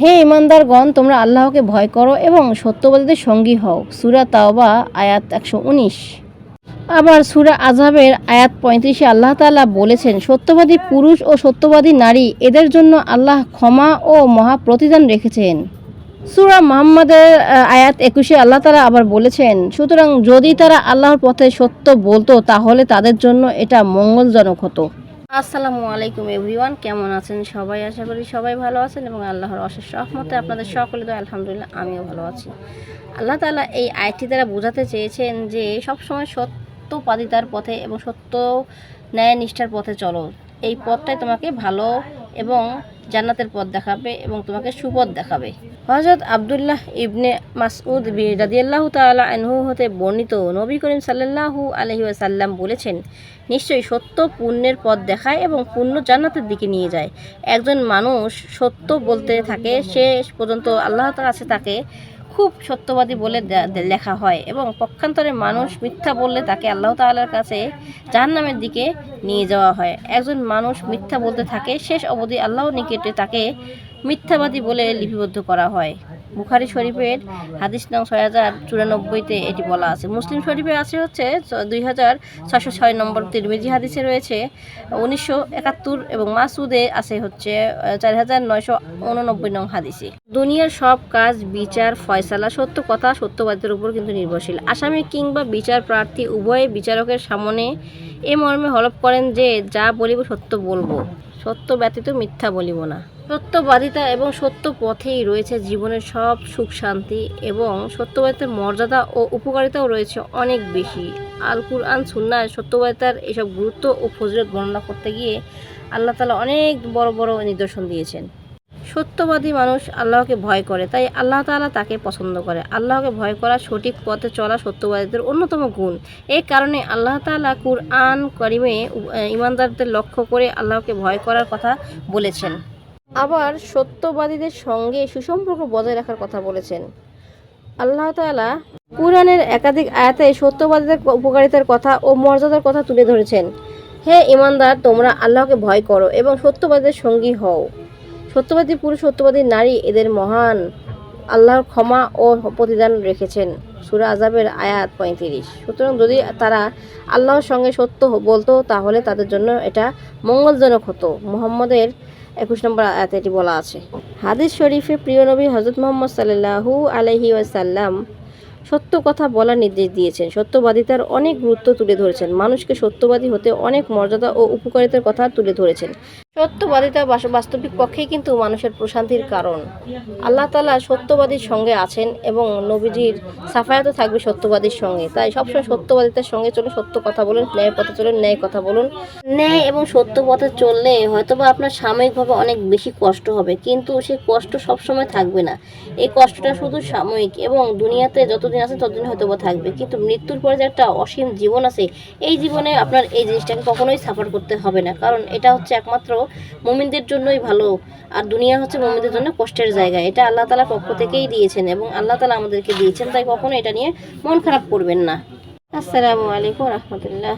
হে ইমানদারগণ তোমরা আল্লাহকে ভয় করো এবং সত্যবাদীদের সঙ্গী হও। সুরা তাওবা, আয়াত একশো উনিশ। আবার সুরা আজাবের আয়াত পঁয়ত্রিশে আল্লাহ তাআলা বলেছেন, সত্যবাদী পুরুষ ও সত্যবাদী নারী, এদের জন্য আল্লাহ ক্ষমা ও মহা প্রতিদান রেখেছেন। সুরা মোহাম্মদের আয়াত একুশে আল্লাহ তাআলা আবার বলেছেন, সুতরাং যদি তারা আল্লাহর পথে সত্য বলতো, তাহলে তাদের জন্য এটা মঙ্গলজনক হতো। আসসালামু আলাইকুম এভরিওয়ান, কেমন আছেন সবাই? আশা করি সবাই ভালো আছেন এবং আল্লাহর অশেষ রহমতে আপনাদের সকলে তো আলহামদুলিল্লাহ আমিও ভালো আছি। আল্লাহ তালা এই আয়টি দ্বারা বোঝাতে চেয়েছেন যে সবসময় সত্যপাদিতার পথে এবং সত্য ন্যায় নিষ্ঠার পথে চলো। এই পথটাই তোমাকে ভালো এবং জান্নাতের পথ দেখাবে এবং তোমাকে সুপথ দেখাবে। হজরত আবদুল্লাহ ইবনে মাসউদ রাজিয়াল্লাহ তালা আনহু হতে বর্ণিত নবী করিম সাল্লাহু আলহি সাল্লাম বলেছেন, নিশ্চয়ই সত্য পুণ্যের পথ দেখায় এবং পুণ্য জান্নাতের দিকে নিয়ে যায়। একজন মানুষ সত্য বলতে থাকে শেষ পর্যন্ত আল্লাহ কাছে তাকে খুব সত্যবাদী বলে লেখা হয় এবং পক্ষান্তরে মানুষ মিথ্যা বললে তাকে আল্লাহ তাল্লার কাছে জাহান্নামের দিকে নিয়ে যাওয়া হয়। একজন মানুষ মিথ্যা বলতে থাকে, শেষ অবধি আল্লাহ নিকেটে তাকে মিথ্যাবাদী বলে লিপিবদ্ধ করা হয়। বুখারি শরীফের হাদিস নং ছয় হাজার চুরানব্বইতে এটি বলা আছে। মুসলিম শরীফে আছে হচ্ছে দুই হাজার ছশো ছয় নম্বর তিরমিজি হাদিসে রয়েছে, উনিশশো একাত্তর এবং মাসুদে আছে হচ্ছে চার হাজার নয়শো উননব্বই নং হাদিসে। দুনিয়ার সব কাজ বিচার, ফয়সালা, সত্য কথা, সত্যবাদের উপর কিন্তু নির্ভরশীল। আসামি কিংবা বিচার প্রার্থী উভয়ে বিচারকের সামনে এ মর্মে হলপ করেন যে, যা বলিব সত্য বলব। সত্য ব্যতীত মিথ্যা বলিব না। সত্যবাদিতা এবং সত্য পথেই রয়েছে জীবনের সব সুখ শান্তি এবং সত্যবাদিতার মর্যাদা ও উপকারিতাও রয়েছে অনেক বেশি। আল কুরআন সুন্নায় সত্যবাদিতার এসব গুরুত্ব ও ফজরত বর্ণনা করতে গিয়ে আল্লাহ তালা অনেক বড় বড় নিদর্শন দিয়েছেন। সত্যবাদী মানুষ আল্লাহকে ভয় করে, তাই আল্লাহ তাআলা তাকে পছন্দ করে। আল্লাহকে ভয় করা সঠিক পথে চলা সত্যবাদীদের অন্যতম গুণ। এই কারণে আল্লাহ তাআলা কুরআন করিমে ইমানদারদের লক্ষ্য করে আল্লাহকে ভয় করার কথা বলেছেন। আবার সত্যবাদীদের সঙ্গে সুসম্পর্ক বজায় রাখার কথা বলেছেন। আল্লাহ তাআলা কুরআনের একাধিক আয়াতে সত্যবাদীদের উপকারিতার কথা ও মর্যাদার কথা তুলে ধরেছেন। হে ইমানদার তোমরা আল্লাহকে ভয় করো এবং সত্যবাদীদের সঙ্গী হও। সত্যবাদী পুরুষ, সত্যবাদী নারী এদের মহান আল্লাহর ক্ষমা ও প্রতিদান রেখেছেন। সুরা আজাবের আয়াত পঁয়ত্রিশ। সুতরাং যদি তারা আল্লাহর সঙ্গে সত্য বলতো, তাহলে তাদের জন্য এটা মঙ্গলজনক হতো। মোহাম্মদের একুশ নম্বর আয়াতে এটি বলা আছে। হাদিস শরীফে প্রিয় নবী হজরত মোহাম্মদ সাল্লাহু আলহি ওয়াসাল্লাম সত্য কথা বলার নির্দেশ দিয়েছেন। সত্যবাদিতার অনেক গুরুত্ব তুলে ধরেছেন। মানুষকে সত্যবাদী হতে অনেক মর্যাদা ও উপকারিতার কথা তুলে ধরেছেন। সত্যবাদিতা বাস্তবিক পক্ষেই কিন্তু মানুষের প্রশান্তির কারণ। আল্লাহ তালা সত্যবাদীর সঙ্গে আছেন এবং নবীজির সাফায়াতও থাকবে সত্যবাদীর সঙ্গে। তাই সবসময় সত্যবাদিতার সঙ্গে চলুন, সত্য কথা বলুন, ন্যায় পথে চলুন, ন্যায় কথা বলুন। ন্যায় এবং সত্য পথে চললে হয়তোবা আপনার সাময়িকভাবে অনেক বেশি কষ্ট হবে, কিন্তু সেই কষ্ট সবসময় থাকবে না। এই কষ্টটা শুধু সাময়িক এবং দুনিয়াতে যতদিন আছে ততদিন হয়তোবা থাকবে। কিন্তু মৃত্যুর পরে যে একটা অসীম জীবন আছে, এই জীবনে আপনার এই জিনিসটাকে কখনোই সাফার করতে হবে না। কারণ এটা হচ্ছে একমাত্র মুমিনদের জন্যই ভালো। আর দুনিয়া হচ্ছে মমিনদের জন্য কষ্টের জায়গা। এটা আল্লাহ তালার পক্ষ থেকেই দিয়েছেন এবং আল্লাহ তালা আমাদেরকে দিয়েছেন, তাই কখনো এটা নিয়ে মন খারাপ করবেন না। আসসালামু আলাইকুম রহমতুল্লাহ।